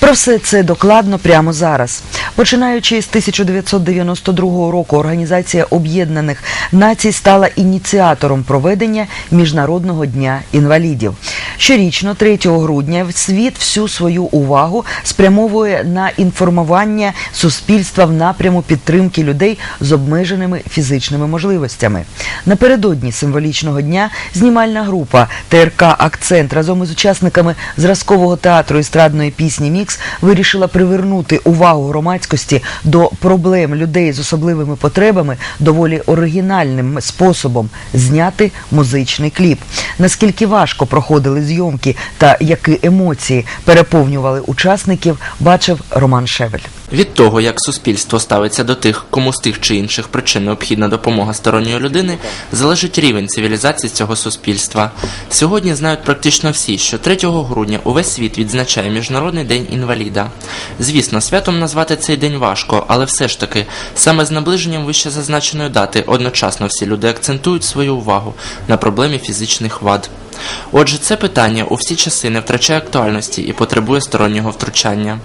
Про все це докладно прямо зараз. Починаючи з 1992 року, Організація Об'єднаних Націй стала ініціатором проведення Міжнародного дня інвалідів. Щорічно, 3 грудня, світ всю свою увагу спрямовує на інформування суспільства в напряму підтримки людей з обмеженими фізичними можливостями. Напередодні символічного дня знімальна група ТРК Акцент разом із учасниками зразкового театру естрадної пісні Мікс вирішила привернути увагу громадськості до проблем людей з особливими потребами доволі оригінальним способом зняти музичний кліп. Наскільки важко проходили зйомки та які емоції переповнювали учасників, бачив Роман Шевель. Від того, як суспільство ставиться до тих, кому з тих чи інших причин необхідна допомога сторонньої людини, залежить рівень цивілізації цього суспільства. Сьогодні знають практично всі, що 3 грудня увесь світ відзначає Міжнародний день інваліда. Звісно, святом назвати цей день важко, але все ж таки, саме з наближенням вище зазначеної дати одночасно всі люди акцентують свою увагу на проблемі фізичних вад. Отже, це питання у всі часи не втрачає актуальності і потребує стороннього втручання.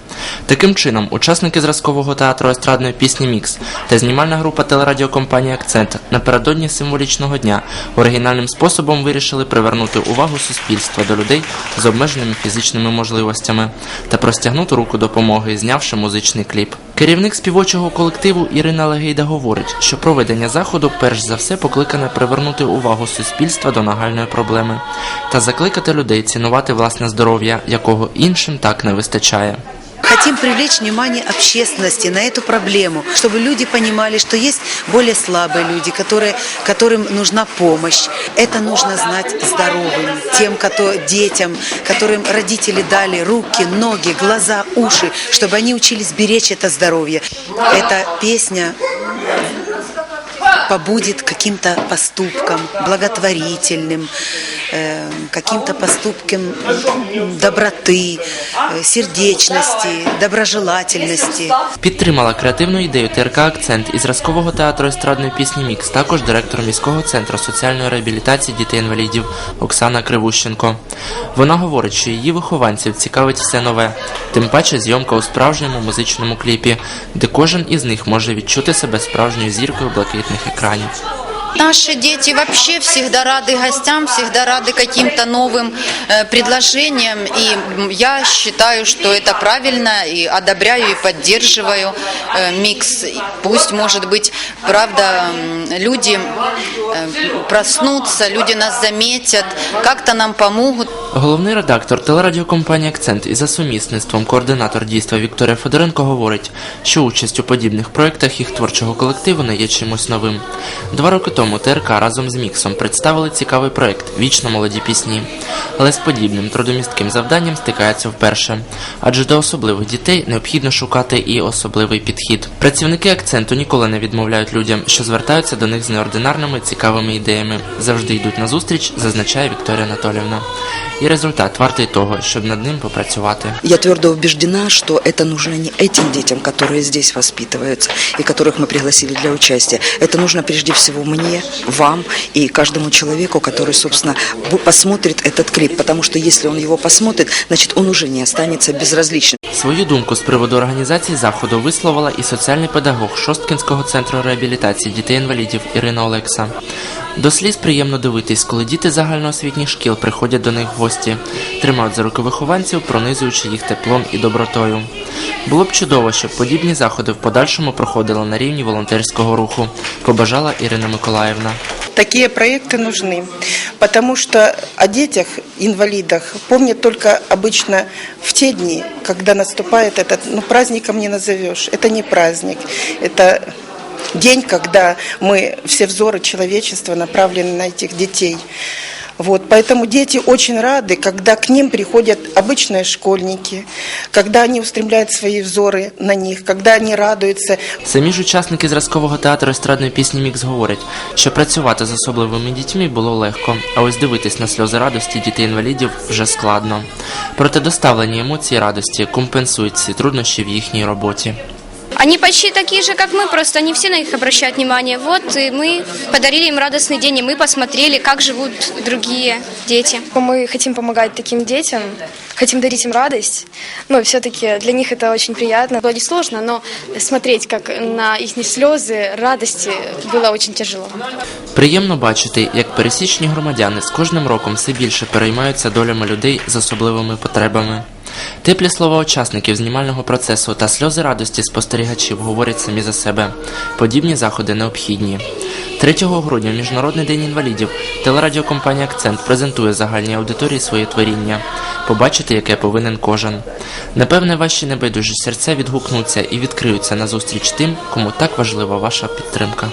Таким чином, учасники зразкового театру естрадної пісні Мікс та знімальна група телерадіокомпанії Акцент напередодні символічного дня оригінальним способом вирішили привернути увагу суспільства до людей з обмеженими фізичними можливостями та простягнути руку допомоги, знявши музичний кліп. Керівник співочого колективу Ірина Легейда говорить, що проведення заходу перш за все покликане привернути увагу суспільства до нагальної проблеми та закликати людей цінувати власне здоров'я, якого іншим так не вистачає. Хотим привлечь внимание общественности на эту проблему, чтобы люди понимали, что есть более слабые люди, которые, которым нужна помощь. Это нужно знать здоровым, тем, кто, детям, которым родители дали руки, ноги, глаза, уши, чтобы они учились беречь это здоровье. Эта песня побудет каким-то поступком благотворительным, э, каким-то поступком доброты, э, сердечности, доброжелательности. Підтримала креативну ідею ТРК Акцент із зразкового театру естрадної пісні Мікс, також директор міського центру соціальної реабілітації дітей-інвалідів Оксана Кривущенко. Вона говорить, що її вихованців цікавить все нове, тим паче зйомка у справжньому музичному кліпі, де кожен із них може відчути себе справжньою зіркою блакитних екранів. Наши дети вообще всегда рады гостям, всегда рады каким-то новым э, предложениям. И я считаю, что это правильно и одобряю и поддерживаю э, микс. Пусть, может быть, правда, люди э, проснутся, люди нас заметят, как-то нам помогут. Головний редактор телерадіокомпанії Акцент і за сумісництвом координатор дійства Вікторія Федоренко говорить, що участь у подібних проєктах їх творчого колективу не є чимось новим. Два роки тому ТРК разом з Міксом представили цікавий проєкт Вічно молоді пісні, але з подібним трудомістким завданням стикається вперше, адже до особливих дітей необхідно шукати і особливий підхід. Працівники акценту ніколи не відмовляють людям, що звертаються до них з неординарними цікавими ідеями, завжди йдуть на зустріч, зазначає Вікторія Анатолівна. І результат вартий того, щоб над ним попрацювати. Я твердо убеждена, что это нужно не этим детям, которые здесь воспитываются и которых мы пригласили для участия. Это нужно прежде всего мне, вам и каждому человеку, который, собственно, посмотрит этот клип. Потому что если он его посмотрит, значит, он уже не останется безразличным. Свою думку з приводу організації заходу висловила і соціальний педагог Шосткінського центру реабілітації дітей-інвалідів Ірина Олекса. До сліз приємно дивитись, коли діти загальноосвітніх шкіл приходять до них в гості, тримають за руки вихованців, пронизуючи їх теплом і добротою. Було б чудово, щоб подібні заходи в подальшому проходили на рівні волонтерського руху, побажала Ірина Миколаївна. Такие проекты нужны, потому что о детях, инвалидах помнят только обычно в те дни, когда наступает этот, ну праздником не назовешь, это не праздник, это день, когда мы, все взоры человечества направлены на этих детей. Вот, поэтому дети очень рады, когда к ним приходят обычные школьники, когда они устремляют свои взоры на них, когда они радуются, Самі ж учасники зразкового театру естрадної пісні Мікс говорять, що працювати з особливими дітьми було легко, а ось дивитись на сльози радості дітей-інвалідів вже складно. Проте доставлені емоції радості компенсують ці труднощі в їхній роботі. Они почти такие же, как мы, просто не все на них обращают внимание. Вот и мы подарили им радостный день, и мы посмотрели, как живут другие дети. Мы хотим помогать таким детям, хотим дарить им радость, но все-таки для них это очень приятно. Было несложно, но смотреть, как на их слезы радости, было очень тяжело. Приємно бачити, як пересічні громадяни з кожним роком все більше переймаються долями людей з особливими потребами. Теплі слова учасників знімального процесу та сльози радості спостерігачів говорять самі за себе. Подібні заходи необхідні. 3 грудня, Міжнародний день інвалідів, телерадіокомпанія Акцент презентує загальній аудиторії своє творіння. Побачити, яке повинен кожен. Напевне, ваші небайдужі серця відгукнуться і відкриються назустріч тим, кому так важлива ваша підтримка.